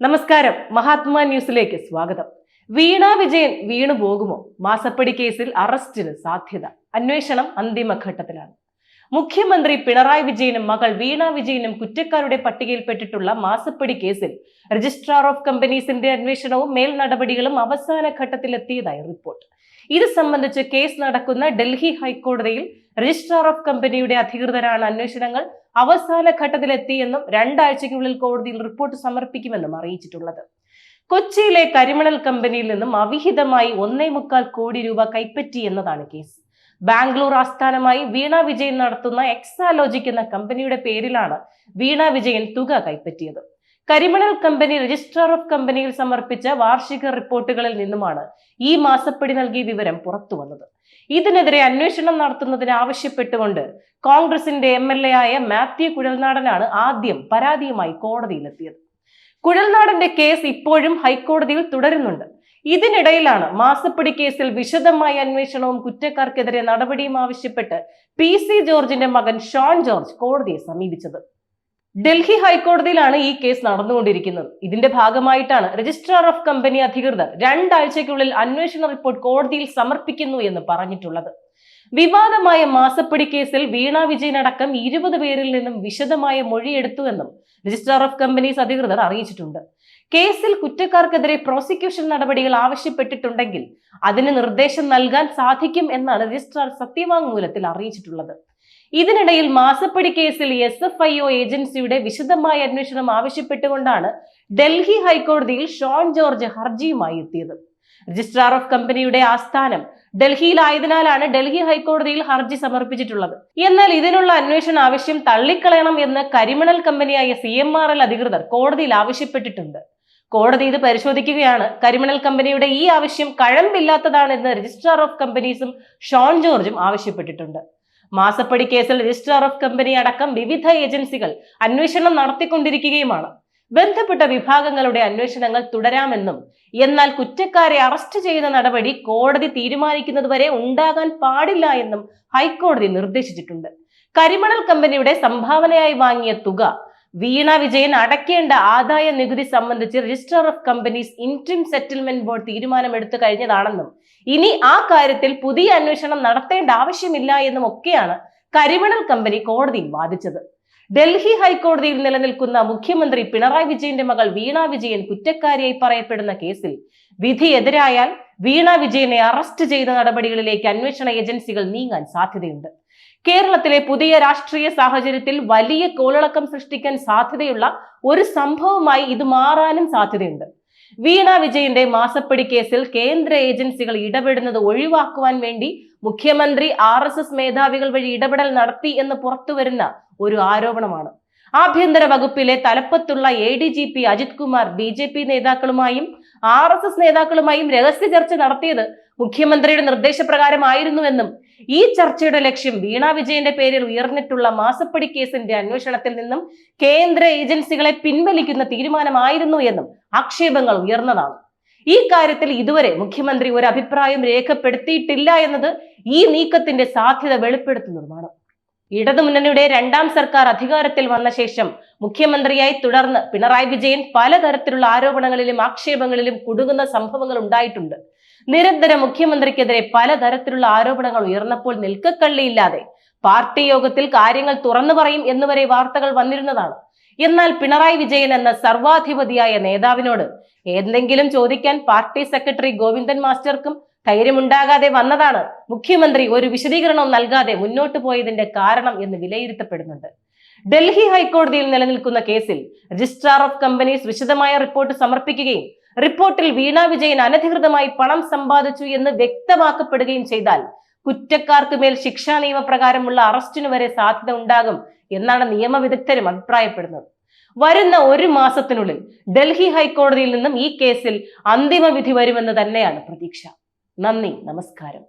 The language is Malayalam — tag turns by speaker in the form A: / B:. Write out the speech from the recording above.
A: നമസ്കാരം. മഹാത്മാ ന്യൂസിലേക്ക് സ്വാഗതം. വീണ വിജയൻ വീണു പോകുമോ മാസപ്പടി കേസിൽ അറസ്റ്റിന് സാധ്യത. അന്വേഷണം അന്തിമഘട്ടത്തിലാണ്. മുഖ്യമന്ത്രി പിണറായി വിജയനും മകൾ വീണ വിജയനും കുറ്റക്കാരുടെ പട്ടികയിൽപ്പെട്ടിട്ടുള്ള മാസപ്പടി കേസിൽ രജിസ്ട്രാർ ഓഫ് കമ്പനീസിന്റെ അന്വേഷണവും മേൽ നടപടികളും അവസാന ഘട്ടത്തിലെത്തിയതായി റിപ്പോർട്ട്. ഇത് സംബന്ധിച്ച് കേസ് നടക്കുന്ന ഡൽഹി ഹൈക്കോടതിയിൽ രജിസ്ട്രാർ ഓഫ് കമ്പനിയുടെ അധികൃതരാണ് അന്വേഷണങ്ങൾ അവസാന ഘട്ടത്തിലെത്തിയെന്നും രണ്ടാഴ്ചയ്ക്കുള്ളിൽ കോടതിയിൽ റിപ്പോർട്ട് സമർപ്പിക്കുമെന്നും അറിയിച്ചിട്ടുള്ളത്. കൊച്ചിയിലെ കരിമണൽ കമ്പനിയിൽ നിന്നും അവിഹിതമായി ഒന്നേ മുക്കാൽ കോടി രൂപ കൈപ്പറ്റി എന്നതാണ് കേസ്. ബാംഗ്ലൂർ ആസ്ഥാനമായി വീണ വിജയൻ നടത്തുന്ന എക്സാലോജിക് എന്ന കമ്പനിയുടെ പേരിലാണ് വീണ വിജയൻ തുക കൈപ്പറ്റിയത്. കരിമണൽ കമ്പനി രജിസ്ട്രാർ ഓഫ് കമ്പനിയിൽ സമർപ്പിച്ച വാർഷിക റിപ്പോർട്ടുകളിൽ നിന്നുമാണ് ഈ മാസപ്പടി നൽകിയ വിവരം പുറത്തു വന്നത് ഇതിനെതിരെ അന്വേഷണം നടത്തുന്നതിന് ആവശ്യപ്പെട്ടുകൊണ്ട് കോൺഗ്രസിന്റെ എം ആയ മാത്യു കുഴൽനാടനാണ് ആദ്യം പരാതിയുമായി കോടതിയിലെത്തിയത്. കുഴൽനാടന്റെ കേസ് ഇപ്പോഴും ഹൈക്കോടതിയിൽ തുടരുന്നുണ്ട്. ഇതിനിടയിലാണ് മാസപ്പടി കേസിൽ വിശദമായ അന്വേഷണവും കുറ്റക്കാർക്കെതിരെ നടപടിയും ആവശ്യപ്പെട്ട് പി സി ജോർജിന്റെ മകൻ ഷോൺ ജോർജ് കോടതിയെ സമീപിച്ചത്. ഡൽഹി ഹൈക്കോടതിയിലാണ് ഈ കേസ് നടന്നുകൊണ്ടിരിക്കുന്നത്. ഇതിന്റെ ഭാഗമായിട്ടാണ് രജിസ്ട്രാർ ഓഫ് കമ്പനി അധികൃതർ രണ്ടാഴ്ചയ്ക്കുള്ളിൽ അന്വേഷണ റിപ്പോർട്ട് കോടതിയിൽ സമർപ്പിക്കുന്നു എന്ന് പറഞ്ഞിട്ടുള്ളത്. വിവാദമായ മാസപ്പടി കേസിൽ വീണ വിജയൻ അടക്കം ഇരുപത് പേരിൽ നിന്നും വിശദമായ മൊഴിയെടുത്തുവെന്നും രജിസ്ട്രാർ ഓഫ് കമ്പനീസ് അധികൃതർ അറിയിച്ചിട്ടുണ്ട്. കേസിൽ കുറ്റക്കാർക്കെതിരെ പ്രോസിക്യൂഷൻ നടപടികൾ ആവശ്യപ്പെട്ടിട്ടുണ്ടെങ്കിൽ അതിന് നിർദ്ദേശം നൽകാൻ സാധിക്കും എന്നാണ് രജിസ്ട്രാർ സത്യവാങ്മൂലത്തിൽ അറിയിച്ചിട്ടുള്ളത്. ഇതിനിടയിൽ മാസപ്പടി കേസിൽ എസ് എഫ് ഐ ഒ ഏജൻസിയുടെ വിശദമായ അന്വേഷണം ആവശ്യപ്പെട്ടുകൊണ്ടാണ് ഡൽഹി ഹൈക്കോടതിയിൽ ഷോൺ ജോർജ് ഹർജിയുമായി എത്തിയത്. രജിസ്ട്രാർ ഓഫ് കമ്പനിയുടെ ആസ്ഥാനം ഡൽഹിയിലായതിനാലാണ് ഡൽഹി ഹൈക്കോടതിയിൽ ഹർജി സമർപ്പിച്ചിട്ടുള്ളത്. എന്നാൽ ഇതിനുള്ള അന്വേഷണ ആവശ്യം തള്ളിക്കളയണം എന്ന് കരിമണൽ കമ്പനിയായ സി എം ആർ എൽ അധികൃതർ കോടതിയിൽ ആവശ്യപ്പെട്ടിട്ടുണ്ട്. കോടതി ഇത് പരിശോധിക്കുകയാണ്. കരിമണൽ കമ്പനിയുടെ ഈ ആവശ്യം കഴമ്പില്ലാത്തതാണെന്ന് രജിസ്ട്രാർ ഓഫ് കമ്പനീസും ഷോൺ ജോർജും ആവശ്യപ്പെട്ടിട്ടുണ്ട്. മാസപ്പടി കേസിൽ രജിസ്ട്രാർ ഓഫ് കമ്പനി അടക്കം വിവിധ ഏജൻസികൾ അന്വേഷണം നടത്തിക്കൊണ്ടിരിക്കുകയുമാണ്. ബന്ധപ്പെട്ട വിഭാഗങ്ങളുടെ അന്വേഷണങ്ങൾ തുടരാമെന്നും എന്നാൽ കുറ്റക്കാരെ അറസ്റ്റ് ചെയ്യുന്ന നടപടി കോടതി തീരുമാനിക്കുന്നതുവരെ ഉണ്ടാകാൻ പാടില്ല എന്നും ഹൈക്കോടതി നിർദ്ദേശിച്ചിട്ടുണ്ട്. കരിമണൽ കമ്പനിയുടെ സംഭാവനയായി വാങ്ങിയ തുക വീണ വിജയൻ അടയ്ക്കേണ്ട ആദായ നികുതി സംബന്ധിച്ച് registrar of companies interim settlement board തീരുമാനമെടുത്തു കഴിഞ്ഞതാണെന്നും ഇനി ആ കാര്യത്തിൽ പുതിയ അന്വേഷണം നടത്തേണ്ട ആവശ്യമില്ല എന്നും ഒക്കെയാണ് കരിമണൽ കമ്പനി കോടതിയിൽ വാദിച്ചത്. ഡൽഹി ഹൈക്കോടതിയിൽ നിലനിൽക്കുന്ന മുഖ്യമന്ത്രി പിണറായി വിജയന്റെ മകൾ വീണ വിജയൻ കുറ്റക്കാരിയായി പറയപ്പെടുന്ന കേസിൽ വിധി എതിരായാൽ വീണ വിജയനെ അറസ്റ്റ് ചെയ്ത നടപടികളിലേക്ക് അന്വേഷണ ഏജൻസികൾ നീങ്ങാൻ സാധ്യതയുണ്ട്. കേരളത്തിലെ പുതിയ രാഷ്ട്രീയ സാഹചര്യത്തിൽ വലിയ കോളിളക്കം സൃഷ്ടിക്കാൻ സാധ്യതയുള്ള ഒരു സംഭവമായി ഇത് മാറാനും സാധ്യതയുണ്ട്. വീണ വിജയന്റെ മാസപ്പടി കേസിൽ കേന്ദ്ര ഏജൻസികൾ ഇടപെടുന്നത് ഒഴിവാക്കുവാൻ വേണ്ടി മുഖ്യമന്ത്രി ആർ എസ് എസ് മേധാവികൾ വഴി ഇടപെടൽ നടത്തി എന്ന് പുറത്തുവരുന്ന ഒരു ആരോപണമാണ്. ആഭ്യന്തര വകുപ്പിലെ തലപ്പത്തുള്ള A D G P Ajith Kumar B J P നേതാക്കളുമായും ആർ എസ് എസ് നേതാക്കളുമായും രഹസ്യ ചർച്ച നടത്തിയത് മുഖ്യമന്ത്രിയുടെ നിർദ്ദേശപ്രകാരമായിരുന്നുവെന്നും ഈ ചർച്ചയുടെ ലക്ഷ്യം വീണ വിജയന്റെ പേരിൽ ഉയർന്നിട്ടുള്ള മാസപ്പടി കേസിന്റെ അന്വേഷണത്തിൽ നിന്നും കേന്ദ്ര ഏജൻസികളെ പിൻവലിക്കുന്ന തീരുമാനമായിരുന്നു എന്നും ആക്ഷേപങ്ങൾ ഉയർന്നതാണ്. ഈ കാര്യത്തിൽ ഇതുവരെ മുഖ്യമന്ത്രി ഒരു അഭിപ്രായം രേഖപ്പെടുത്തിയിട്ടില്ല എന്നത് ഈ നീക്കത്തിന്റെ സാധ്യത വെളിപ്പെടുത്തുന്നതുമാണ് ഇടതുമുന്നണിയുടെ രണ്ടാം സർക്കാർ അധികാരത്തിൽ വന്ന ശേഷം മുഖ്യമന്ത്രിയായി തുടർന്ന് പിണറായി വിജയൻ പലതരത്തിലുള്ള ആരോപണങ്ങളിലും ആക്ഷേപങ്ങളിലും കുടുങ്ങുന്ന സംഭവങ്ങൾ ഉണ്ടായിട്ടുണ്ട്. നിരന്തര മുഖ്യമന്ത്രിക്കെതിരെ പലതരത്തിലുള്ള ആരോപണങ്ങൾ ഉയർന്നപ്പോൾ നിൽക്കക്കള്ളിയില്ലാതെ പാർട്ടി യോഗത്തിൽ കാര്യങ്ങൾ തുറന്നു പറയും എന്നുവരെ വാർത്തകൾ വന്നിരുന്നതാണ്. എന്നാൽ പിണറായി വിജയൻ എന്ന സർവാധിപതിയായ നേതാവിനോട് എന്തെങ്കിലും ചോദിക്കാൻ പാർട്ടി സെക്രട്ടറി ഗോവിന്ദൻ മാസ്റ്റർക്കും ധൈര്യമുണ്ടാകാതെ വന്നതാണ്. മുഖ്യമന്ത്രി ഒരു വിശദീകരണം നൽകാതെ മുന്നോട്ടു പോയതിന്റെ കാരണം എന്ന് വിലയിരുത്തപ്പെടുന്നുണ്ട്. ഡൽഹി ഹൈക്കോടതിയിൽ നിലനിൽക്കുന്ന കേസിൽ രജിസ്ട്രാർ ഓഫ് കമ്പനീസ് വിശദമായ റിപ്പോർട്ട് സമർപ്പിക്കുകയും റിപ്പോർട്ടിൽ വീണ വിജയൻ അനധികൃതമായി പണം സമ്പാദിച്ചു എന്ന് വ്യക്തമാക്കപ്പെടുകയും ചെയ്താൽ കുറ്റക്കാർക്ക് മേൽ ശിക്ഷാ നിയമപ്രകാരമുള്ള അറസ്റ്റിന് വരെ സാധ്യത ഉണ്ടാകും എന്നാണ് നിയമവിദഗ്ധരും അഭിപ്രായപ്പെടുന്നത്. വരുന്ന ഒരു മാസത്തിനുള്ളിൽ ഡൽഹി ഹൈക്കോടതിയിൽ നിന്നും ഈ കേസിൽ അന്തിമ വിധി വരുമെന്ന് തന്നെയാണ് പ്രതീക്ഷ. നന്ദി നമസ്കാരം.